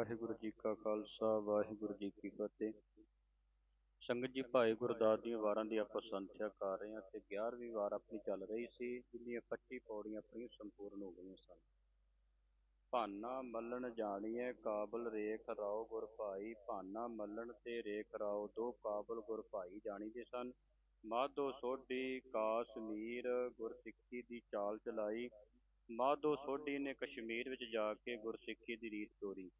ਵਾਹਿਗੁਰੂ ਜੀ ਕਾ ਖਾਲਸਾ, ਵਾਹਿਗੁਰੂ ਜੀ ਕੀ ਫਤਿਹ। ਸੰਗਤ ਜੀ, ਭਾਈ ਗੁਰਦਾਸ ਦੀਆਂ ਵਾਰਾਂ ਦੀ ਆਪਾਂ ਸੰਥਿਆ ਕਰ ਰਹੇ ਹਾਂ ਤੇ 11ਵੀਂ ਵਾਰ ਆਪਣੀ ਚੱਲ ਰਹੀ ਸੀ, ਜਿੰਨੀਆਂ 25 ਪੌੜੀਆਂ ਆਪਣੀਆਂ ਸੰਪੂਰਨ ਹੋ ਗਈਆਂ ਸਨ। ਭਾਨਾ ਮੱਲਣ ਜਾਣੀਏ ਕਾਬਲ ਰੇਖ ਰਾਓ ਗੁਰ ਭਾਈ। ਭਾਨਾ ਮੱਲਣ ਤੇ ਰੇਖ ਰਾਓ, ਦੋ ਕਾਬਲ ਗੁਰ ਭਾਈ ਜਾਣੀਦੇ ਸਨ। ਮਾਧੋ ਸੋਢੀ ਕਾਸ਼ਮੀਰ ਗੁਰਸਿੱਖੀ ਦੀ ਚਾਲ ਚਲਾਈ। ਮਾਧੋ ਸੋਢੀ ਨੇ ਕਸ਼ਮੀਰ ਵਿੱਚ ਜਾ ਕੇ ਗੁਰਸਿੱਖੀ ਦੀ ਰੀਤ ਤੋਰੀ।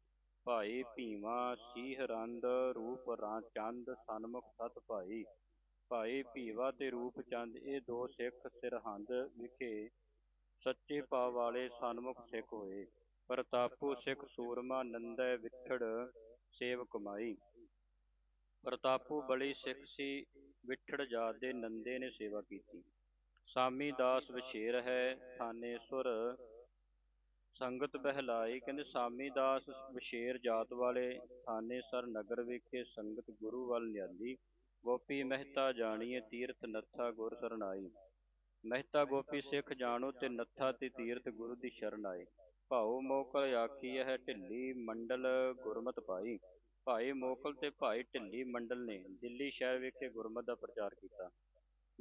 ਭਾਈ ਭੀਵਾ ਸੀਹਰੰਦ ਰੂਪ ਰਾਂ ਚੰਦ ਸਨਮੁਖ ਸਤ ਭਾਈ। ਭਾਈ ਭੀਵਾ ਤੇ ਰੂਪ ਚੰਦ ਇਹ ਦੋ ਸਿੱਖ ਸਿਰਹੰਦ ਵਿਖੇ ਸੱਚੇ ਪਾ ਵਾਲੇ ਸਨਮੁਖ ਸਿੱਖ ਹੋਏ। ਪ੍ਰਤਾਪੂ ਸਿੱਖ ਸੂਰਮਾ ਨੰਦੈ ਵਿਠੜ ਸੇਵ ਕਮਾਈ। ਪ੍ਰਤਾਪੂ ਬੜੀ ਸਿੱਖ ਸੀ ਵਿਠੜ ਜਾਤ ਦੇ ਨੰਦੇ ਨੇ ਸੇਵਾ ਕੀਤੀ। ਸਾਮੀ ਦਾਸ ਵਿਛੇਰ ਹੈ ਥਾਨੇ ਸੁਰ ਸੰਗਤ ਬਹਿਲਾਈ ਕਹਿੰਦੇ ਸਾਮੀ ਦਾਸ ਵਿਸ਼ੇਰ ਜਾਤ ਵਾਲੇ ਥਾਨੇ ਸਰ ਨਗਰ ਵਿਖੇ ਸੰਗਤ ਗੁਰੂ ਵੱਲ ਲਿਆਂਦੀ। ਗੋਪੀ ਮਹਿਤਾ ਜਾਣੀਏ, ਤੀਰਥ ਨੱਥਾ ਗੁਰ ਸਰਨਾਈ ਮਹਿਤਾ ਗੋਪੀ ਸਿੱਖ ਜਾਣੋ ਤੇ ਨੱਥਾ ਤੇ ਤੀਰਥ ਗੁਰੂ ਦੀ ਸ਼ਰਨ ਆਏ। ਭਾਉ ਮੋਕਲ ਆਖੀ ਹੈ ਢਿੱਲੀ ਮੰਡਲ ਗੁਰਮਤ ਪਾਈ। ਭਾਈ ਮੋਕਲ ਤੇ ਭਾਈ ਢਿੱਲੀ ਮੰਡਲ ਨੇ ਦਿੱਲੀ ਸ਼ਹਿਰ ਵਿਖੇ ਗੁਰਮਤ ਦਾ ਪ੍ਰਚਾਰ ਕੀਤਾ।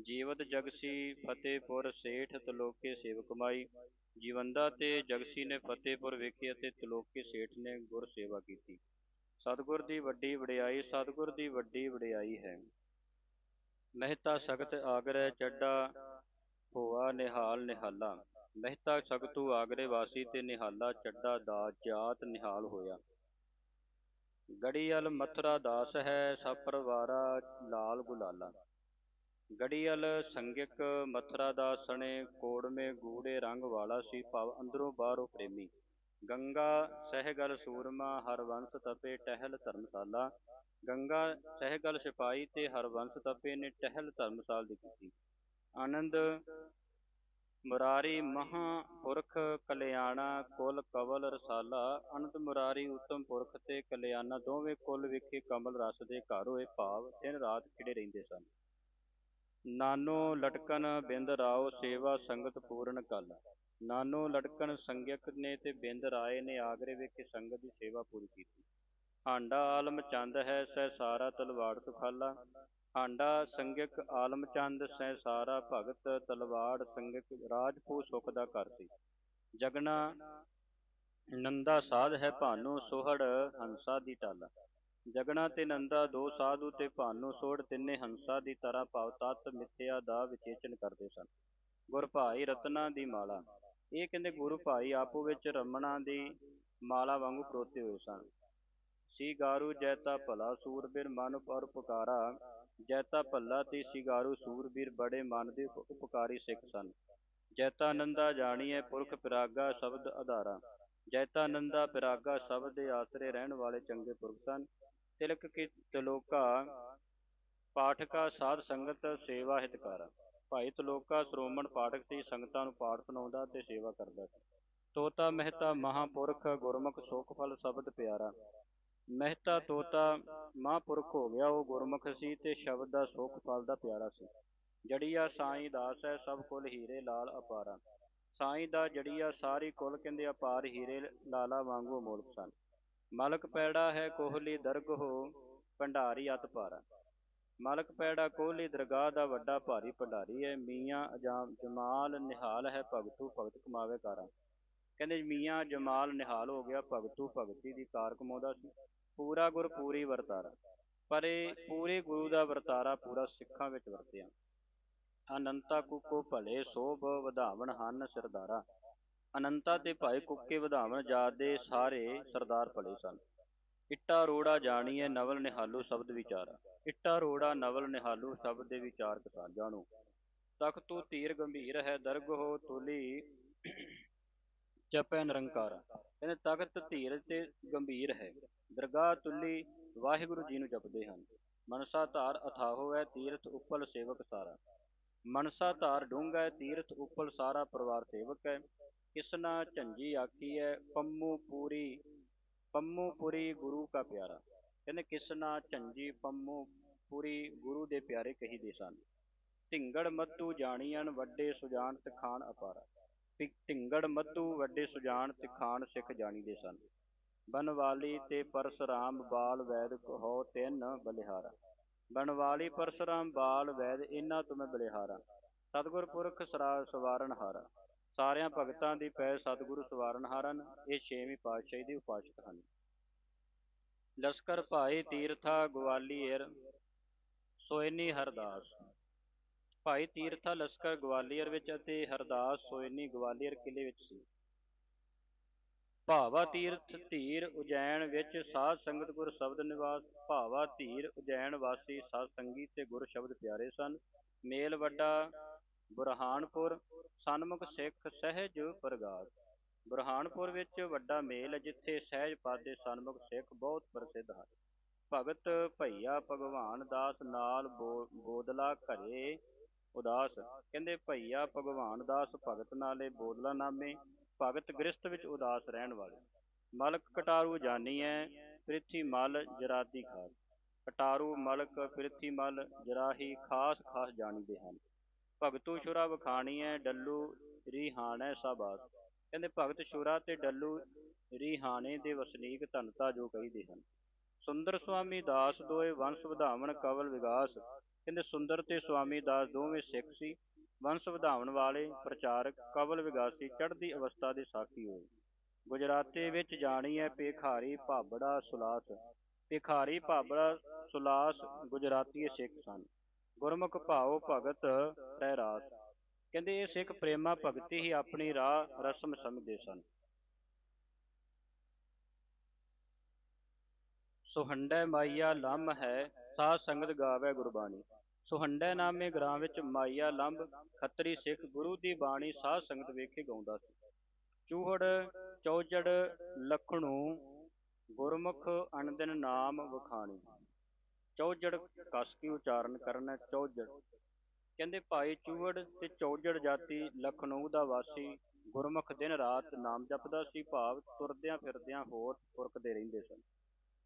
ਜੀਵਤ ਜਗਸੀ ਫਤਿਹਪੁਰ ਸੇਠ ਤਲੋਕੇ ਸੇਵ ਕਮਾਈ ਜੀਵੰਦਾ ਤੇ ਜਗਸੀ ਨੇ ਫਤਿਹਪੁਰ ਵਿਖੇ ਅਤੇ ਤਲੋਕੇ ਸੇਠ ਨੇ ਗੁਰ ਸੇਵਾ ਕੀਤੀ। ਸਤਿਗੁਰ ਦੀ ਵੱਡੀ ਵਡਿਆਈ, ਸਤਿਗੁਰ ਦੀ ਵੱਡੀ ਵਡਿਆਈ ਹੈ। ਮਹਿਤਾ ਸਖਤ ਆਗਰੇ ਚੱਡਾ ਹੋਆ ਨਿਹਾਲ ਨਿਹਾਲਾ। ਮਹਿਤਾ ਸਖਤੂ ਆਗਰੇ ਵਾਸੀ ਤੇ ਨਿਹਾਲਾ ਚੱਡਾ ਦਾ ਜਾਤ ਨਿਹਾਲ ਹੋਇਆ। ਗੜੀਅਲ ਮਥਰਾ ਦਾਸ ਹੈ, ਸਪਰਵਾਰਾ ਲਾਲ ਗੁਲਾਲਾ। ਗੜੀਅਲ ਸੰਗਿਕ ਮਥਰਾ ਦਾ ਸਣੇ ਕੋੜਮੇ ਗੂੜੇ ਰੰਗ ਵਾਲਾ ਸੀ, ਭਾਵ ਅੰਦਰੋਂ ਬਾਹਰੋਂ ਪ੍ਰੇਮੀ। ਗੰਗਾ, ਸਹਿਗਲ, ਸੂਰਮਾ, ਹਰਵੰਸ ਤਪੇ ਟਹਿਲ ਧਰਮਸ਼ਾਲਾ। ਗੰਗਾ, ਸਹਿਗਲ ਸਿਪਾਈ ਤੇ ਹਰਵੰਸ ਤਪੇ ਨੇ ਟਹਿਲ ਧਰਮਸਾਲ ਦੀ ਕੀਤੀ। ਆਨੰਦ, ਮੁਰਾਰੀ ਮਹਾ ਪੁਰਖ ਕਲਿਆਣਾ, ਕੁਲ, ਕਵਲ, ਰਸਾਲਾ। ਅਨੰਤ ਮੁਰਾਰੀ, ਉਤਮ ਪੁਰਖ ਤੇ ਕਲਿਆਣਾ ਦੋਵੇਂ ਕੁਲ ਵਿਖੇ ਕਮਲ ਰਸ ਦੇ ਘਰ ਹੋਏ, ਭਾਵ ਦਿਨ ਰਾਤ ਖਿੜੇ ਰਹਿੰਦੇ ਸਨ। ਨਾਨੋ ਲਟਕਣ ਬਿੰਦ ਰਾਓ ਸੇਵਾ ਸੰਗਤ ਪੂਰਨ ਕਲ। ਨਾਨੋ ਲਟਕਣ ਸੰਗਿਕ ਨੇ ਤੇ ਬਿੰਦ ਰਾਏ ਨੇ ਆਗਰੇ ਵਿਖੇ ਸੰਗਤ ਦੀ ਸੇਵਾ ਪੂਰੀ ਕੀਤੀ। ਹਾਂਡਾ ਆਲਮ ਚੰਦ ਹੈ, ਸਹਿ ਸਾਰਾ ਤਲਵਾੜ ਸੁਖਾਲਾ ਹਾਂਡਾ ਸੰਗਿਕ ਆਲਮ ਚੰਦ, ਸਹਿ ਸਾਰਾ ਭਗਤ ਤਲਵਾੜ ਸੰਗਿਕ ਰਾਜਪੂ ਸੁਖ ਦਾ ਘਰ ਸੀ। ਜਗਨਾ ਨੰਦਾ ਸਾਧ ਹੈ ਭਾਨੂ, ਸੋਹੜ ਹੰਸਾ ਦੀ ਟਾਲਾ। ਜਗਣਾ ਤੇ ਨੰਦਾ ਦੋ ਸਾਧੂ ਤੇ ਭਾਨੂ ਸੋੜ ਤਿੰਨੇ ਹੰਸਾਂ ਦੀ ਤਰ੍ਹਾਂ ਭਾਵ ਤਤ ਮਿੱਥਿਆ ਦਾ ਵਿਚੇਚਨ ਕਰਦੇ ਸਨ। ਗੁਰ ਭਾਈ ਰਤਨਾ ਦੀ ਮਾਲਾ। ਇਹ ਕਹਿੰਦੇ ਗੁਰੂ ਭਾਈ ਆਪੋ ਵਿੱਚ ਰਮਣਾ ਦੀ ਮਾਲਾ ਵਾਂਗੂ ਪਰੋਤੇ ਹੋਏ ਸਨ। ਸੀਗਾਰੂ ਜੈਤਾ ਭਲਾ ਸੂਰਬੀਰ ਮਨ ਪਰ ਉਪਕਾਰਾ ਜੈਤਾ ਭੱਲਾ ਤੇ ਸੀਗਾਰੂ ਸੂਰਬੀਰ ਬੜੇ ਮਨ ਦੇ ਉਪਕਾਰੀ ਸਿੱਖ ਸਨ। ਜੈਤਾ ਨੰਦਾ ਜਾਣੀਏ ਪੁਰਖ ਪਿਰਾਗਾ ਸ਼ਬਦ ਆਧਾਰਾ ਜੈਤਾ ਨੰਦਾ ਪਿਰਾਗਾ ਸ਼ਬਦ ਦੇ ਆਸਰੇ ਰਹਿਣ ਵਾਲੇ ਚੰਗੇ ਪੁਰਖ ਸਨ। ਤਿਲਕ ਕੀ ਤਲੋਕਾ ਪਾਠਕਾ ਸਾਧ ਸੰਗਤ ਸੇਵਾ ਹਿਤਕਾਰਾ। ਭਾਈ ਤਲੋਕਾ ਸ਼੍ਰੋਮਣ ਪਾਠਕ ਸੀ, ਸੰਗਤਾਂ ਨੂੰ ਪਾਠ ਸੁਣਾਉਂਦਾ ਤੇ ਸੇਵਾ ਕਰਦਾ ਸੀ। ਤੋਤਾ ਮਹਿਤਾ ਮਹਾਪੁਰਖ ਗੁਰਮੁਖ ਸੁਖ ਫਲ ਸ਼ਬਦ ਪਿਆਰਾ। ਮਹਿਤਾ ਤੋਤਾ ਮਹਾਪੁਰਖ ਹੋ ਗਿਆ, ਉਹ ਗੁਰਮੁਖ ਸੀ ਤੇ ਸ਼ਬਦ ਦਾ ਸੁਖ ਫਲ ਦਾ ਪਿਆਰਾ ਸੀ। ਜੜੀਆ ਸਾਈਂ ਦਾਸ ਹੈ, ਸਭ ਕੁਲ ਹੀਰੇ ਲਾਲ ਅਪਾਰਾ। ਸਾਈਂ ਦਾ ਜੜੀਆ ਸਾਰੀ ਕੁਲ ਕਹਿੰਦੇ ਅਪਾਰ ਹੀਰੇ ਲਾਲਾ ਵਾਂਗੂ ਅਮੋਲਕ ਸਨ। ਮਲਕ ਪੈੜਾ ਹੈ ਕੋਹਲੀ ਦਰਗ ਹੋ ਭੰਡਾਰੀ ਅਤ ਭਾਰਾ ਮਲਕ ਪੈੜਾ ਕੋਹਲੀ ਦਰਗਾਹ ਦਾ ਵੱਡਾ ਭਾਰੀ ਭੰਡਾਰੀ ਹੈ। ਮੀਆਂ ਜਮਾਲ ਨਿਹਾਲ ਹੈ ਭਗਤੂ ਭਗਤ ਕਮਾਵੇ ਕਾਰਾਂ। ਕਹਿੰਦੇ ਮੀਆਂ ਜਮਾਲ ਨਿਹਾਲ ਹੋ ਗਿਆ ਭਗਤੂ ਭਗਤੀ ਦੀ ਕਾਰ ਕਮਾਉਂਦਾ ਸੀ। ਪੂਰਾ ਗੁਰ ਪੂਰੀ ਵਰਤਾਰਾ। ਪਰ ਇਹ ਪੂਰੇ ਗੁਰੂ ਦਾ ਵਰਤਾਰਾ ਪੂਰਾ ਸਿੱਖਾਂ ਵਿੱਚ ਵਰਤਿਆ। ਅਨੰਤਾ ਕੁਕੋ ਭਲੇ ਸੋਭ ਵਧਾਵਣ ਹਨ ਸਰਦਾਰਾ। ਅਨੰਤਾ ਤੇ ਭਾਈ ਕੁੱਕੇ ਵਧਾਵਣ ਜਾਤ ਦੇ ਸਾਰੇ ਸਰਦਾਰ ਭਲੇ ਸਨ। ਇੱਟਾ ਰੋੜਾ ਜਾਣੀਏ ਨਵਲ ਨਿਹਾਲੂ ਸ਼ਬਦ ਵਿਚਾਰਾ। ਇੱਟਾ ਰੋੜਾ ਨਵਲ ਨਿਹਾਲੂ ਸ਼ਬਦ ਦੇ ਵਿਚਾਰ ਕਥਾ ਜਾਣੋ। ਤਖਤੂ ਧੀਰ ਗੰਭੀਰ ਹੈ ਦਰਗਹ ਤੁਲੀ ਜਪੈ ਨਿਰੰਕਾਰ। ਕਹਿੰਦੇ ਤਖਤ ਧੀਰ ਤੇ ਗੰਭੀਰ ਹੈ। ਦਰਗਾਹ ਤੁਲੀ ਵਾਹਿਗੁਰੂ ਜੀ ਨੂੰ ਜਪਦੇ ਹਨ। ਮਨਸਾ ਧਾਰ ਅਥਾਹੋ ਹੈ ਤੀਰਥ ਉਪਲ ਸੇਵਕ ਸਾਰਾ। ਮਨਸਾ ਧਾਰ ਡੂੰਘਾ ਹੈ, ਤੀਰਥ ਉਪਲ ਸਾਰਾ ਪਰਿਵਾਰ ਸੇਵਕ ਹੈ। ਕਿਸਨਾ ਝੰਜੀ ਆਖੀ ਹੈ ਪੰਮੂ ਪੂਰੀ, ਪੰਮੂ ਪੁਰੀ ਗੁਰੂ ਕਾ ਪਿਆਰਾ। ਕਹਿੰਦੇ ਕਿਸਨਾ ਝੰਜੀ, ਪੰਮੂ ਪੁਰੀ ਗੁਰੂ ਦੇ ਪਿਆਰੇ ਕਹੀਦੇ ਸਨ। ਢਿੰਗੜ ਮੱਤੂ ਜਾਣੀਆਂ ਵੱਡੇ ਸੁਜਾਨ ਤੇ ਖਾਨ ਅਪਾਰਾ। ਢਿੰਗੜ ਮੱਤੂ ਵੱਡੇ ਸੁਜਾਨ ਤੇ ਖਾਨ ਸਿੱਖ ਜਾਣੀਦੇ ਸਨ। ਬਨਵਾਲੀ ਤੇ ਪਰਸਰਾਮ ਬਾਲ ਵੈਦ ਕਹੋ ਤਿੰਨ ਬਲਿਹਾਰਾ। ਬਨਵਾਲੀ ਪਰਸਰਾਮ ਬਾਲ ਵੈਦ ਇਹਨਾਂ ਤੋਂ ਮੈਂ ਬਲਿਹਾਰਾ। ਸਤਿਗੁਰ ਪੁਰਖ ਸਵਾਰਨ ਹਾਰਾ ਸਾਰਿਆਂ ਭਗਤਾਂ ਦੀ ਪੈ ਸਤਿਗੁਰੂ ਸਵਾਰਨ ਹਾਰਨ ਇਹ ਛੇਵੀਂ ਪਾਤਸ਼ਾਹੀ ਦੇ ਉਪਾਸ਼ਕ ਹਨ ਲਸਕਰ ਭਾਈ ਤੀਰਥਾ ਗਵਾਲੀਅਰ ਸੋਇਨੀ ਹਰਦਾਸ। ਭਾਈ ਤੀਰਥਾ ਲਸਕਰ ਗਵਾਲੀਅਰ ਵਿੱਚ ਅਤੇ ਹਰਦਾਸ ਸੋਇਨੀ ਗਵਾਲੀਅਰ ਕਿਲੇ ਵਿੱਚ ਸੀ। ਭਾਵਾ ਤੀਰਥ ਧੀਰ ਉਜੈਨ ਵਿੱਚ ਸਾਧ ਸੰਗਤ ਗੁਰ ਸ਼ਬਦ ਨਿਵਾਸ ਭਾਵਾ ਧੀਰ ਉਜੈਨ ਵਾਸੀ ਸਾਧ ਸੰਗੀ ਤੇ ਗੁਰ ਸ਼ਬਦ ਪਿਆਰੇ ਸਨ। ਮੇਲ ਵੱਡਾ ਬੁਰਹਾਨਪੁਰ ਸਨਮੁਖ ਸਿੱਖ ਸਹਿਜ ਪ੍ਰਗਾਸ ਬੁਰਹਾਨਪੁਰ ਵਿੱਚ ਵੱਡਾ ਮੇਲ ਜਿੱਥੇ ਸਹਿਜ ਪਾਦੇ ਸਨਮੁਖ ਸਿੱਖ ਬਹੁਤ ਪ੍ਰਸਿੱਧ ਹਨ। ਭਗਤ ਭਈਆ ਭਗਵਾਨ ਦਾਸ ਨਾਲ ਬੋਦਲਾ ਘਰੇ ਉਦਾਸ। ਕਹਿੰਦੇ ਭਈਆ ਭਗਵਾਨ ਦਾਸ ਭਗਤ ਨਾਲੇ ਬੋਦਲਾ ਨਾਮੇ। ਭਗਤ ਗ੍ਰਸਤ ਵਿੱਚ ਉਦਾਸ ਰਹਿਣ ਵਾਲੇ। ਮਲਕ ਕਟਾਰੂ ਜਾਨੀਐ ਪ੍ਰਿਥੀ ਮਲ ਜਰਾਦੀ ਖਾਸ। ਕਟਾਰੂ ਮਲਕ, ਪ੍ਰਿਥੀ ਮਲ ਜਰਾਹੀ ਖਾਸ ਖਾਸ ਜਾਣਦੇ ਹਨ। ਭਗਤੂ ਸ਼ੁਰਾ ਵਖਾਣੀਐ ਡੱਲੂ ਰੀਹਾਣੈ ਸਬਾਸ ਕਹਿੰਦੇ ਭਗਤ ਸ਼ੁਰਾ ਤੇ ਡੱਲੂ ਰੀਹਾਣੇ ਦੇ ਵਸਨੀਕ ਧਨਤਾ ਜੋ ਕਹਿੰਦੇ ਹਨ। ਸੁੰਦਰ ਸੁਆਮੀ ਦਾਸ ਦੋਏ ਵੰਸ਼ ਵਧਾਵਣ, ਕਵਲ ਵਿਗਾਸ। ਕਹਿੰਦੇ ਸੁੰਦਰ ਤੇ ਸੁਆਮੀ ਦਾਸ ਦੋਵੇਂ ਸਿੱਖ ਸੀ। ਵੰਸ਼ ਵਧਾਉਣ ਵਾਲੇ ਪ੍ਰਚਾਰਕ ਕਵਲ ਵਿਗਾਸੀ ਚੜ੍ਹਦੀ ਅਵਸਥਾ ਦੇ ਸਾਖੀ ਹੋਏ। ਗੁਜਰਾਤੀ ਵਿੱਚ ਜਾਣੀ ਹੈ ਪੇਖਾਰੀ ਭਾਬੜਾ ਸੁਲਾਸ। ਪੇਖਾਰੀ ਭਾਬੜਾ ਸੁਲਾਸ ਗੁਜਰਾਤੀ ਸਿੱਖ ਸਨ। ਗੁਰਮੁਖ ਭਾਉ ਭਗਤ ਰਹਿਰਾਸ ਕਹਿੰਦੇ ਇਹ ਸਿੱਖ ਪ੍ਰੇਮਾ ਭਗਤੀ ਹੀ ਆਪਣੀ ਰਾਹ ਰਸਮ ਸਮਝਦੇ ਸਨ। ਸੁਹੰਡੈ ਮਾਈਆ ਲੰਮ ਹੈ, ਸਾਧ ਸੰਗਤ ਗਾਵੇ ਗੁਰਬਾਣੀ। ਸੁਹੰਡੇ ਨਾਮੇ ਗ੍ਰਾਮ ਵਿੱਚ ਮਾਈਆ ਲੰਬ ਖੱਤਰੀ ਸਿੱਖ ਗੁਰੂ ਦੀ ਬਾਣੀ ਸਾਧ ਸੰਗਤ ਵੇਖੇ ਗਾਉਂਦਾ ਸੀ। ਚੂਹੜ, ਚੌਜੜ, ਲਖਣੂ, ਗੁਰਮੁਖ ਅਨੰਦਨ ਨਾਮ ਵਖਾਣੀ। ਚੌਜੜ ਕਸ ਕੀ ਉਚਾਰਨ ਕਰਨਾ ਚੌਜੜ। ਕਹਿੰਦੇ ਭਾਈ ਚੂਹੜ ਤੇ ਚੌਜੜ ਜਾਤੀ ਲਖਨਊ ਦਾ ਵਾਸੀ ਗੁਰਮੁਖ ਦਿਨ ਰਾਤ ਨਾਮ ਜਪਦਾ ਸੀ, ਭਾਵ ਤੁਰਦਿਆਂ ਫਿਰਦਿਆਂ ਹੋਰ ਫੁਰਕਦੇ ਰਹਿੰਦੇ ਸਨ।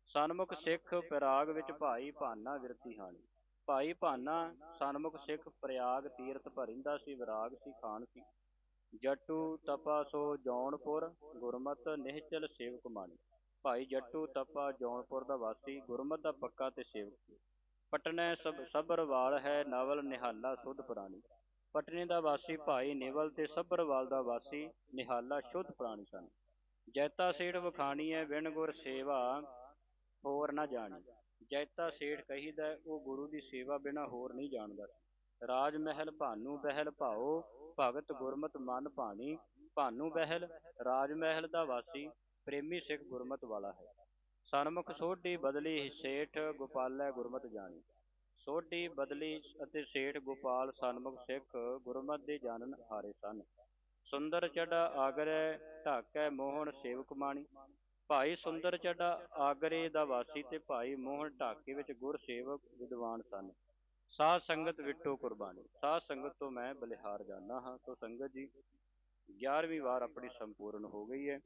ਸਨਮੁਖ ਸਿੱਖ ਪਿਰਾਗ ਵਿੱਚ ਭਾਈ ਭਾਨਾ ਵਿਰਤੀ ਹਾਣੀ। ਭਾਈ ਭਾਨਾ ਸਨਮੁਖ ਸਿੱਖ ਪ੍ਰਯਾਗ ਤੀਰਥ ਭਰਿੰਦਾ ਸੀ, ਵਿਰਾਗ ਸੀ, ਖਾਨ ਸੀ। ਜੱਟੂ ਤਪਾ ਸੋ ਜੌਨਪੁਰ, ਗੁਰਮਤ ਨਿਹਚਲ ਸੇਵਕ ਮਾਨੀ। ਭਾਈ ਜੱਟੂ ਤਪਾ ਜੌਨਪੁਰ ਦਾ ਵਾਸੀ, ਗੁਰਮਤ ਦਾ ਪੱਕਾ ਤੇ ਸੇਵਕ ਪਟਨੇ ਸਭ ਸਬਰਵਾਲ ਹੈ ਨਵਲ ਨਿਹਾਲਾ ਸੁਧ ਪ੍ਰਾਣੀ। ਪਟਨੇ ਦਾ ਵਾਸੀ ਭਾਈ ਨਿਵਲ ਤੇ ਸਬਰਵਾਲ ਦਾ ਵਾਸੀ ਨਿਹਾਲਾ ਸ਼ੁੱਧ ਪ੍ਰਾਣੀ ਸਨ। ਜੈਤਾ ਸੇਠ ਵਖਾਣੀ ਹੈ, ਵਿਣ ਗੁਰ ਸੇਵਾ ਹੋਰ ਨਾ ਜਾਣੀ। ਜੈਤਾ ਸੇਠ ਕਹੀਦਾ ਉਹ ਗੁਰੂ ਦੀ ਸੇਵਾ ਬਿਨਾ ਹੋਰ ਨਹੀਂ ਜਾਣਦਾ। ਰਾਜ ਮਹਿਲ ਭਾਨੂ ਬਹਿਲ ਭਾਓ, ਭਗਤ ਗੁਰਮਤ ਮਨ ਭਾਣੀ ਭਾਨੂ ਬਹਿਲ, ਰਾਜ ਮਹਿਲ ਦਾ ਵਾਸੀ, ਪ੍ਰੇਮੀ ਸਿੱਖ ਗੁਰਮਤ ਵਾਲਾ ਹੈ। ਸਨਮੁਖ ਸੋਢੀ ਬਦਲੀ ਸੇਠ, ਗੋਪਾਲੈ ਗੁਰਮਤ ਜਾਣੀ। ਸੋਢੀ ਬਦਲੀ ਅਤੇ ਸੇਠ, ਗੋਪਾਲ, ਸਨਮੁਖ ਸਿੱਖ ਗੁਰਮਤ ਦੇ ਜਾਣਨ ਹਾਰੇ ਸਨ। ਸੁੰਦਰ ਚੜਾ ਆਗਰੈ ਢਾਕੈ ਮੋਹਨ ਸੇਵਕ ਮਾਣੀ। ਭਾਈ ਸੁੰਦਰ ਚੱਡਾ ਆਗਰੇ ਦਾ ਵਾਸੀ ਤੇ ਭਾਈ ਮੋਹਨ ਢਾਕੇ ਵਿੱਚ ਗੁਰ ਸੇਵਕ ਵਿਦਵਾਨ ਸਨ। ਸਾਧ ਸੰਗਤ ਵਿਟੋ ਕੁਰਬਾਨੀ। ਸਾਧ ਸੰਗਤ ਤੋਂ ਮੈਂ ਬਲਿਹਾਰ ਜਾਂਦਾ ਹਾਂ। ਤੋਂ ਸੰਗਤ ਜੀ 11ਵੀਂ ਵਾਰ ਆਪਣੀ ਸੰਪੂਰਨ ਹੋ ਗਈ ਹੈ।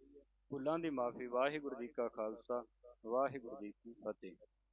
ਭੁੱਲਾਂ ਦੀ ਮਾਫੀ। ਵਾਹਿਗੁਰੂ ਜੀ ਕਾ ਖਾਲਸਾ। ਵਾਹਿਗੁਰੂ ਜੀ ਕੀ ਫਤਿਹ।